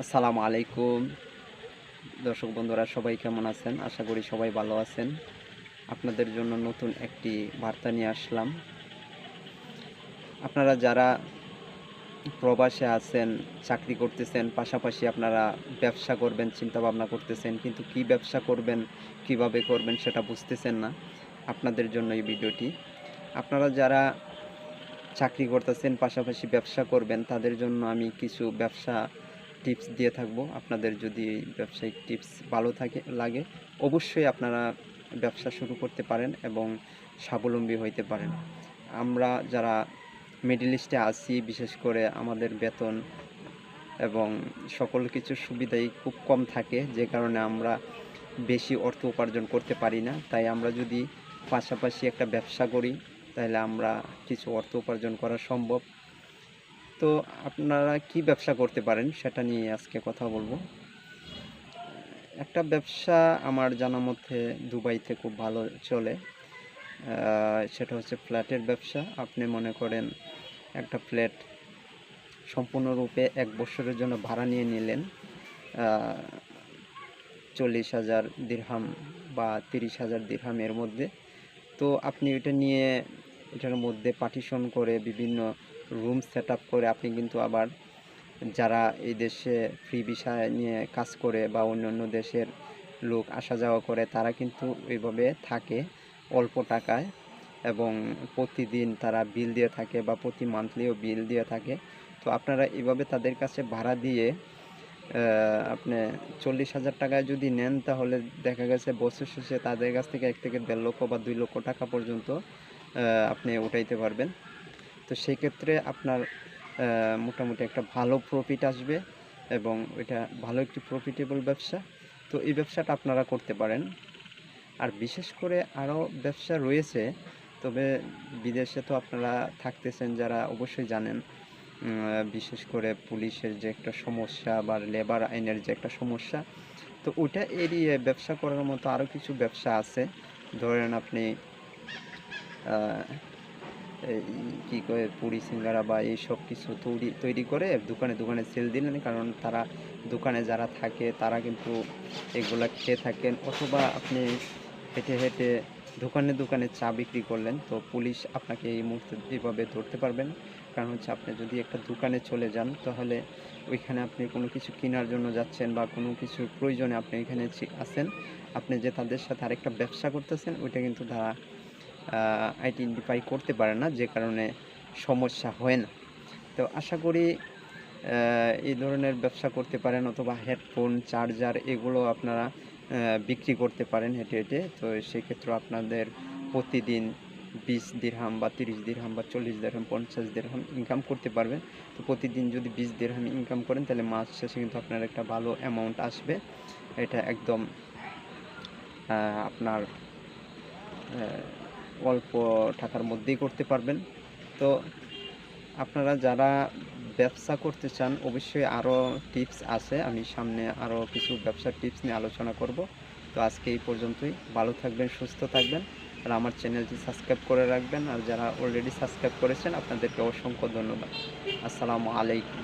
আসসালামু আলাইকুম। দর্শক বন্ধুরা, সবাই কেমন আছেন? আশা করি সবাই ভালো আছেন। আপনাদের জন্য নতুন একটি বার্তা নিয়ে আসলাম। আপনারা যারা প্রবাসে আছেন, চাকরি করতেছেন, পাশাপাশি আপনারা ব্যবসা করবেন চিন্তা ভাবনা করতেছেন, কিন্তু কি ব্যবসা করবেন, কীভাবে করবেন সেটা বুঝতেছেন না, আপনাদের জন্য এই ভিডিওটি। আপনারা যারা চাকরি করতেছেন, পাশাপাশি ব্যবসা করবেন, তাদের জন্য আমি কিছু ব্যবসা টিপস দিয়ে থাকব। আপনাদের যদি এই ব্যবসায়িক টিপস ভালো থাকে, লাগে, অবশ্যই আপনারা ব্যবসা শুরু করতে পারেন এবং স্বাবলম্বী হইতে পারেন। আমরা যারা মিডিল ইস্টে আছি, বিশেষ করে আমাদের বেতন এবং সকল কিছু সুবিধাই খুব কম থাকে, যে কারণে আমরা বেশি অর্থ উপার্জন করতে পারি না। তাই আমরা যদি পাশাপাশি একটা ব্যবসা করি, তাহলে আমরা কিছু অর্থ উপার্জন করা সম্ভব। তো আপনারা কি ব্যবসা করতে পারেন? সেটা নিয়ে আজকে কথা বলব। একটা ব্যবসা আমার জানা মতে দুবাইতে খুব ভালো চলে। সেটা হচ্ছে ফ্ল্যাটের ব্যবসা। আপনি মনে করেন একটা ফ্ল্যাট সম্পূর্ণরূপে এক বছরের জন্য ভাড়া নিয়ে নিলেন চল্লিশ হাজার দিরহাম বা তিরিশ হাজার দিরহাম এর মধ্যে। তো আপনি এটা নিয়ে এটার মধ্যে পার্টিশন করে বিভিন্ন রুম সেট করে আপনি কিন্তু আবার যারা এই দেশে ফ্রি বিষয় নিয়ে কাজ করে বা অন্য অন্য দেশের লোক আসা যাওয়া করে, তারা কিন্তু এইভাবে থাকে অল্প টাকায় এবং প্রতিদিন তারা বিল দিয়ে থাকে বা প্রতি মান্থলিও বিল দিয়ে থাকে। তো আপনারা এইভাবে তাদের কাছে ভাড়া দিয়ে আপনি চল্লিশ হাজার টাকায় যদি নেন, তাহলে দেখা গেছে বছর শেষে তাদের কাছ থেকে এক থেকে দেড় লক্ষ বা দুই লক্ষ টাকা পর্যন্ত আপনি উঠাইতে পারবেন। তো সেই ক্ষেত্রে আপনার মোটামুটি একটা ভালো প্রফিট আসবে এবং এটা ভালো একটি প্রফিটেবল ব্যবসা। তো এই ব্যবসাটা আপনারা করতে পারেন। আর বিশেষ করে আরও ব্যবসা রয়েছে, তবে বিদেশে তো আপনারা থাকতেছেন যারা অবশ্যই জানেন। বিশেষ করে পুলিশের যে একটা সমস্যা বা লেবার আইনের যে একটা সমস্যা, তো ওটা এড়িয়ে ব্যবসা করার মতো আরও কিছু ব্যবসা আছে। ধরেন আপনি কি করে পুরি সিঙ্গারা বা এই সব কিছু তৈরি তৈরি করে দোকানে দোকানে সেল দিলেন। কারণ তারা দোকানে যারা থাকে, তারা কিন্তু এগুলা খেয়ে থাকেন। অথবা আপনি হেঁটে হেঁটে দোকানে দোকানে চা বিক্রি করলেন, তো পুলিশ আপনাকে এই মুহূর্তে এভাবে ধরতে পারবেন কারণ হচ্ছে আপনি যদি একটা দোকানে চলে যান, তাহলে ওইখানে আপনি কোনো কিছু কেনার জন্য যাচ্ছেন বা কোনো কিছু প্রয়োজনে আপনি এখানে আছেন। আপনি যে তাদের সাথে আরেকটা ব্যবসা করতেছেন, ওইটা কিন্তু তারা আইডেন্টিফাই করতে পারে না, যে কারণে সমস্যা হয় না। তো আশা করি এই ধরনের ব্যবসা করতে পারেন অথবা হেডফোন চার্জার এগুলো আপনারা বিক্রি করতে পারেন হেঁটে হেঁটে। তো সেক্ষেত্রে আপনাদের প্রতিদিন বিশ দিরহাম বা তিরিশ দিরহাম বা চল্লিশ দিরহাম পঞ্চাশ দিরহাম ইনকাম করতে পারবেন। তো প্রতিদিন যদি বিশ দিরহাম ইনকাম করেন, তাহলে মাস শেষে কিন্তু আপনার একটা ভালো অ্যামাউন্ট আসবে। এটা একদম আপনার অল্প টাকার মধ্যেই করতে পারবেন। তো আপনারা যারা ব্যবসা করতে চান, অবশ্যই আরও টিপস আছে। আমি সামনে আরও কিছু ব্যবসার টিপস নিয়ে আলোচনা করব। তো আজকে এই পর্যন্তই। ভালো থাকবেন, সুস্থ থাকবেন আর আমার চ্যানেলটি সাবস্ক্রাইব করে রাখবেন। আর যারা অলরেডি সাবস্ক্রাইব করেছেন, আপনাদেরকে অসংখ্য ধন্যবাদ। আসসালামু আলাইকুম।